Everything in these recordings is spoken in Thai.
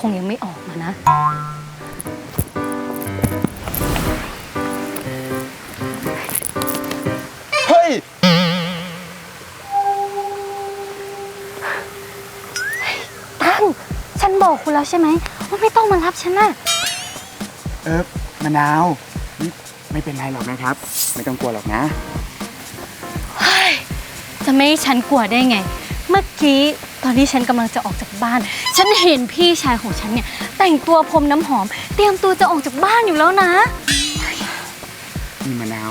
คงยังไม่ออกมานะ เฮ้ย ตั้ง ฉันบอกคุณแล้วใช่ไหมว่าไม่ต้องมารับฉันน่ะ เออมะนาวนี่ไม่เป็นไรหรอกนะครับ ไม่ต้องกลัวหรอกนะ จะไม่ให้ฉันกลัวได้ไง เมื่อกี้ ตอนที่ฉันกำลังจะออกจากบ้าน ฉันเห็นพี่ชายของฉันเนี่ย แต่งตัวพรมน้ำหอม เตรียมตัวจะออกจากบ้านอยู่แล้วนะ นี่มะนาว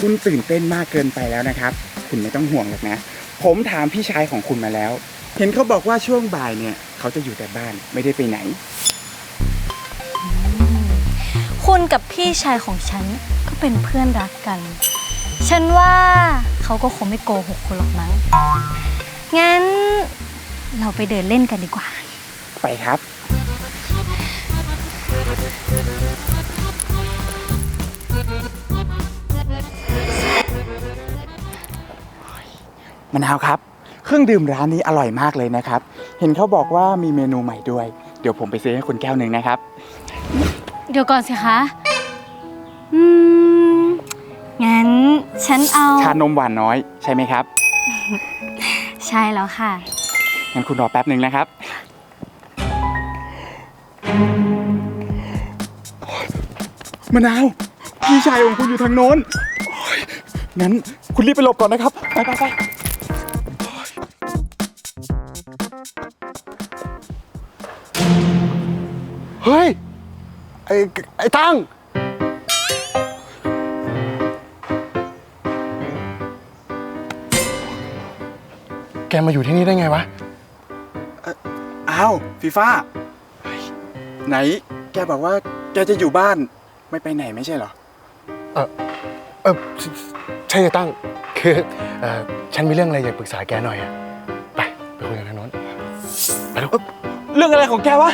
คุณตื่นเต้นมากเกินไปแล้วนะครับ คุณไม่ต้องห่วงหรอกนะ ผมถามพี่ชายของคุณมาแล้ว เห็นเขาบอกว่าช่วงบ่ายเนี่ยเขาจะอยู่แต่บ้านไม่ได้ไปไหน คุณกับพี่ชายของฉันก็เป็นเพื่อนรักกัน ฉันว่าเขาก็คงไม่โกหกคุณหรอกมั้ง งั้น เราไปเดินเล่นกันดีกว่า ไปครับ มะนาวครับ เครื่องดื่มร้านนี้อร่อยมากเลยนะครับ เห็นเขาบอกว่ามีเมนูใหม่ด้วย เดี๋ยวผมไปซื้อให้คุณแก้วหนึ่งนะครับ เดี๋ยวก่อนสิคะ อืม งั้นฉันเอา ชานมหวานน้อยใช่ไหมครับ ใช่แล้วค่ะ งั้นคุณรอแป๊บหนึ่งนะครับ มะนาว พี่ชายของคุณอยู่ทางโน้น งั้นคุณรีบไปหลบก่อนนะครับ ไปไปไปเฮ้ย ไอ้ไอ้ตั้ง แกมาอยู่ที่นี่ได้ไงวะ อ้าวฟีฟ่าเฮ้ยไหนแกบอกว่าแกจะอยู่บ้านไม่ไปไหนไม่ใช่เหรอ เออใช่ใช่จะตั้งคือเออฉันมีเรื่องอะไรอยากปรึกษาแกหน่อยอะไปไปคุยกันทางโน้นไปดูเรื่องอะไรของแกวะ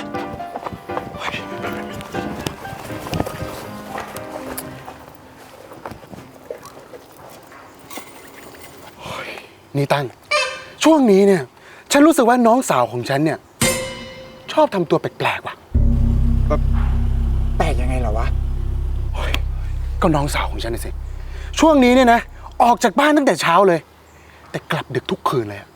นี่ตั้งช่วงนี้เนี่ย ฉันรู้สึกว่าน้องสาวของฉันเนี่ยช อบทำตัวแปลกๆว่ะ แปลกยังไงเหรอวะ ก็น้องสาวของฉันน่ะสิ ช่วงนี้เนี่ยนะ ออกจากบ้านตั้งแต่เช้าเลย แต่กลับดึกทุกคืนเลยอะ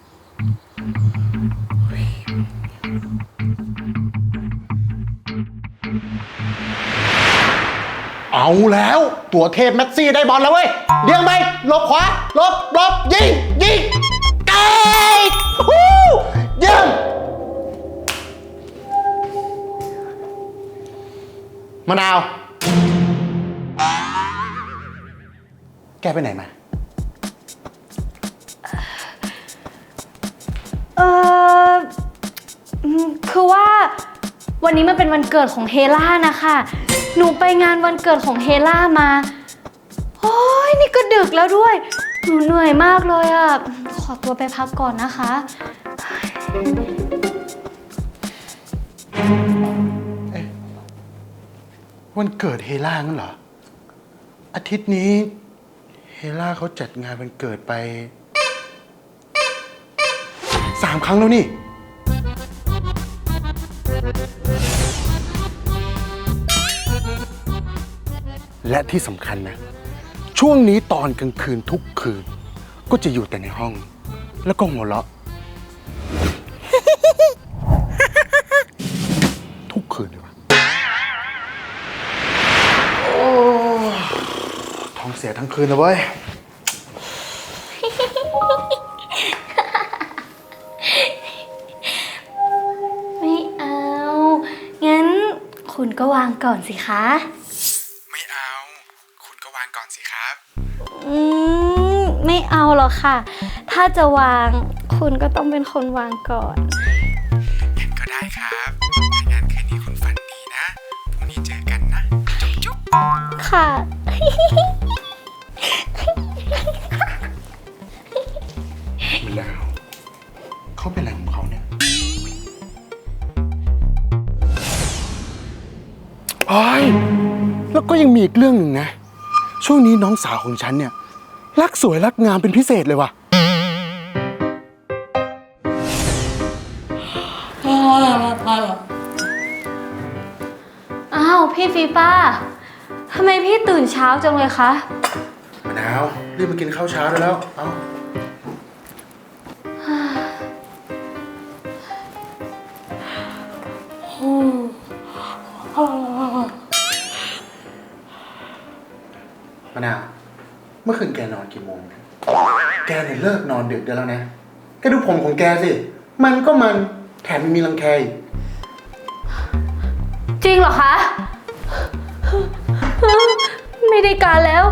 เอาแล้ว ตัวเทพแม็กซี่ได้บอลแล้วเว้ยเดียงไปหลบขวาหลบหลบยิงยิงไกลฮู้เยี่ยม มะนาว แกไปไหนมา เอออืมคือว่าวันนี้มันเป็นวันเกิดของเฮล่านะคะ หนูไปงานวันเกิดของเฮล่ามา โอ้ยนี่ก็ดึกแล้วด้วย หนูเหนื่อยมากเลยอะ่ะ ขอตัวไปพักก่อนนะคะ วันเกิดเฮล่างั้นเหรอ อาทิตย์นี้ เฮล่าเขาจัดงานวันเกิดไปสามครั้งแล้วนี่ และที่สำคัญนะ ช่วงนี้ตอนกลางคืนทุกคืน ก็จะอยู่แต่ในห้อง แล้วก็หัวเราะ ท้องเสียทั้งคืนเลยเว้ย ไม่เอา งั้นคุณก็วางก่อนสิคะ ไม่เอา คุณก็วางก่อนสิครับ อืม ไม่เอาหรอกค่ะ ถ้าจะวางคุณก็ต้องเป็นคนวางก่อน งั้นก็ได้ครับถ้างั้นคืนนี้คุณฝันดีนะ พรุ่งนี้เจอกันนะ จุ๊บจุ๊บ ค่ะ โอ้ยแล้วก็ยังมีอีกเรื่องหนึ่งนะ ช่วงนี้น้องสาวของฉันเนี่ย รักสวยรักงามเป็นพิเศษเลยว่ะนพี่ฟีฟ้าทำไมพี่ตื่นเช้าจังเลยคะ มะนาว รีบมากินข้าวเช้าได้แล้ว เอา เมื่อคืนแกนอนกี่โมงแกเนี่ยเลิกนอนดึกได้แล้วนะ แกดูผมของแกสิ มันก็มันแถมยังมีรังแคอีกจริงเหรอคะ ไม่ได้การแล้ว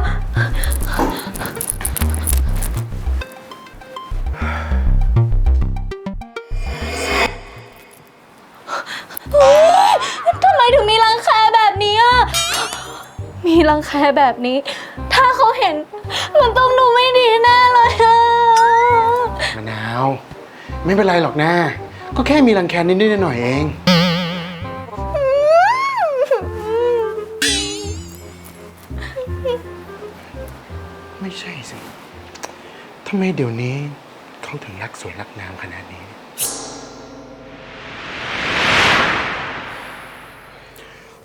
ทำไมถึงมีรังแคแบบนี้อะ มีรังแคแบบนี้ ถ้าเขาเห็น มันต้องดูไม่ดีแน่เลยอะมะนาว ไม่เป็นไรหรอกนะก็แค่มีรังแคนิดๆหน่อยๆเอง ไม่ใช่สิทำไมเดี๋ยวนี้เขาถึงรักสวยรักงามขนาดนี้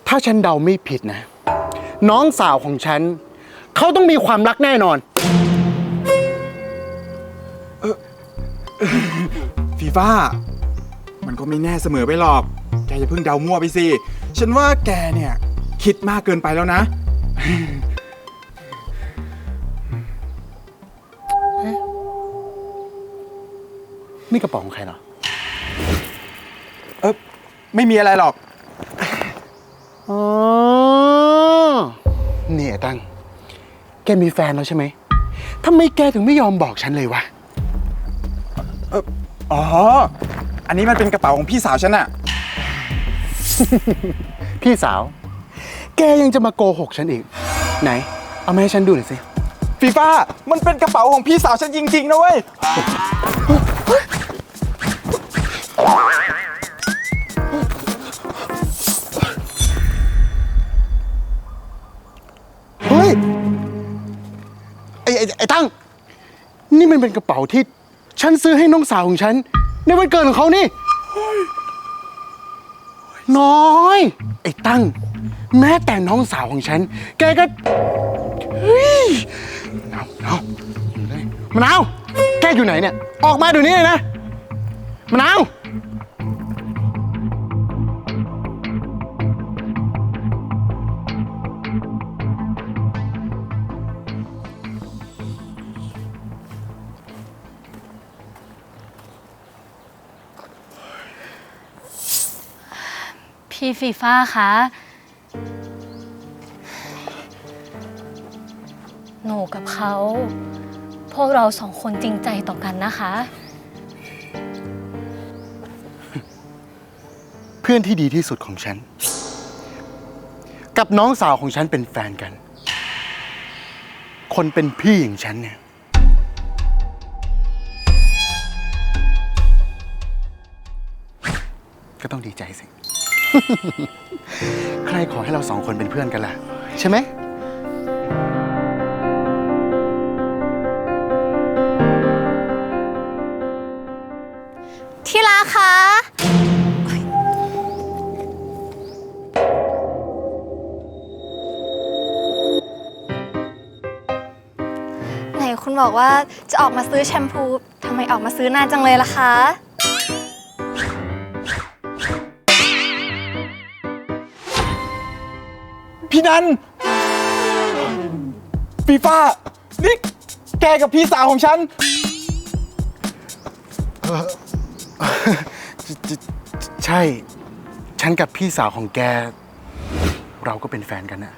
ถ้าฉันเดาไม่ผิดนะ น้องสาวของฉัน เขาต้องมีความรักแน่นอน ฟีฟ่ามันก็ไม่แน่เสมอไปหรอก แกอย่าเพิ่งเดามั่วไปสิ ฉันว่าแกเนี่ย คิดมากเกินไปแล้วนะ นี่กระเป๋าของใครเหรอ เออไม่มีอะไรหรอก อ๋อนี่ไอ้ตั้ง แกมีแฟนแล้วใช่ไหมทำไมแกถึงไม่ยอมบอกฉันเลยวะเอออ๋อ อันนี้มันเป็นกระเป๋าของพี่สาวฉันอะพี่สาว แกยังจะมาโกหกฉันอีก ไหน เอามาให้ฉันดูหน่อยสิ ฟีฟ่ามันเป็นกระเป๋าของพี่สาวฉันจริงๆนะเว้ย ไอ้ไอ้ตั้ง นี่มันเป็นกระเป๋าที่ฉันซื้อให้น้องสาวของฉัน ในวันเกิดของเขานี่ น้อย ไอ้ตั้ง แม้แต่น้องสาวของฉัน แกก็เฮ้ยมะนาวมะนาวอยู่เลยมะนาวแกอยู่ไหนเนี่ย ออกมาเดี๋ยวนี้เลยนะมะนาว พี่ฟีฟ้าคะ หนูกับเขา พวกเราสองคนจริงใจต่อกันนะคะ เพื่อนที่ดีที่สุดของฉัน กับน้องสาวของฉันเป็นแฟนกัน คนเป็นพี่อย่างฉันเนี่ย ก็ต้องดีใจสิ ใครขอให้เราสองคนเป็นเพื่อนกันล่ะ ใช่ไหม ที่รักคะไหนคุณบอกว่าจะออกมาซื้อแชมพูทำไมออกมาซื้อนานจังเลยล่ะคะ พี่นันฟีฟ่านี่แกกับพี่สาวของฉัน ใช่ ฉันกับพี่สาวของแก เราก็เป็นแฟนกันนะ